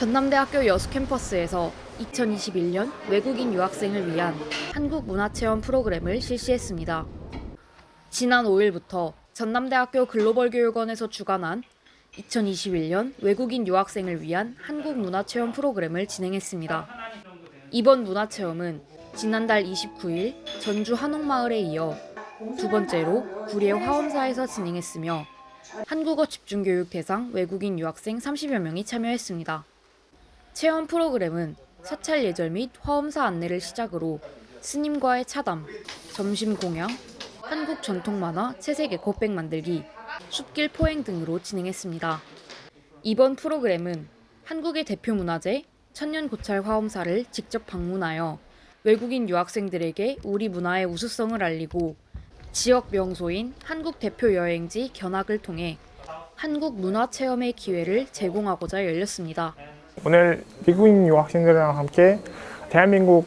전남대학교 여수 캠퍼스에서 2021년 외국인 유학생을 위한 한국 문화체험 프로그램을 실시했습니다. 지난 5일부터 전남대학교 글로벌교육원에서 주관한 2021년 외국인 유학생을 위한 한국 문화체험 프로그램을 진행했습니다. 이번 문화체험은 지난달 29일 전주 한옥마을에 이어 두 번째로 구례 화엄사에서 진행했으며 한국어 집중교육 대상 외국인 유학생 30여 명이 참여했습니다. 체험 프로그램은 사찰 예절 및 화엄사 안내를 시작으로 스님과의 차담, 점심 공양, 한국 전통 만화 채색의 곱백 만들기, 숲길 포행 등으로 진행했습니다. 이번 프로그램은 한국의 대표 문화재 천년 고찰 화엄사를 직접 방문하여 외국인 유학생들에게 우리 문화의 우수성을 알리고 지역 명소인 한국 대표 여행지 견학을 통해 한국 문화 체험의 기회를 제공하고자 열렸습니다. 오늘 미국인 유학생들이랑 함께 대한민국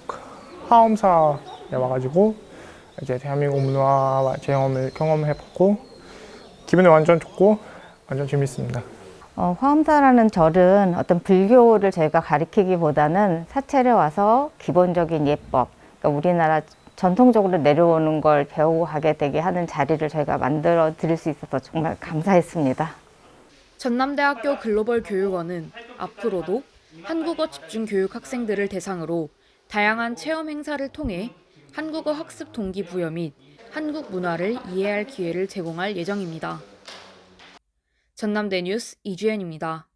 화엄사에 와가지고 이제 대한민국 문화 체험을 경험해봤고 기분이 완전 좋고 완전 재밌습니다. 어, 화엄사라는 절은 어떤 불교를 저희가 가리키기보다는 사찰에 와서 기본적인 예법, 그러니까 우리나라 전통적으로 내려오는 걸 배우고 가게 되게 하는 자리를 저희가 만들어 드릴 수 있어서 정말 감사했습니다. 전남대학교 글로벌 교육원은 앞으로도 한국어 집중 교육 학생들을 대상으로 다양한 체험 행사를 통해 한국어 학습 동기부여 및 한국 문화를 이해할 기회를 제공할 예정입니다. 전남대 뉴스 이주연입니다.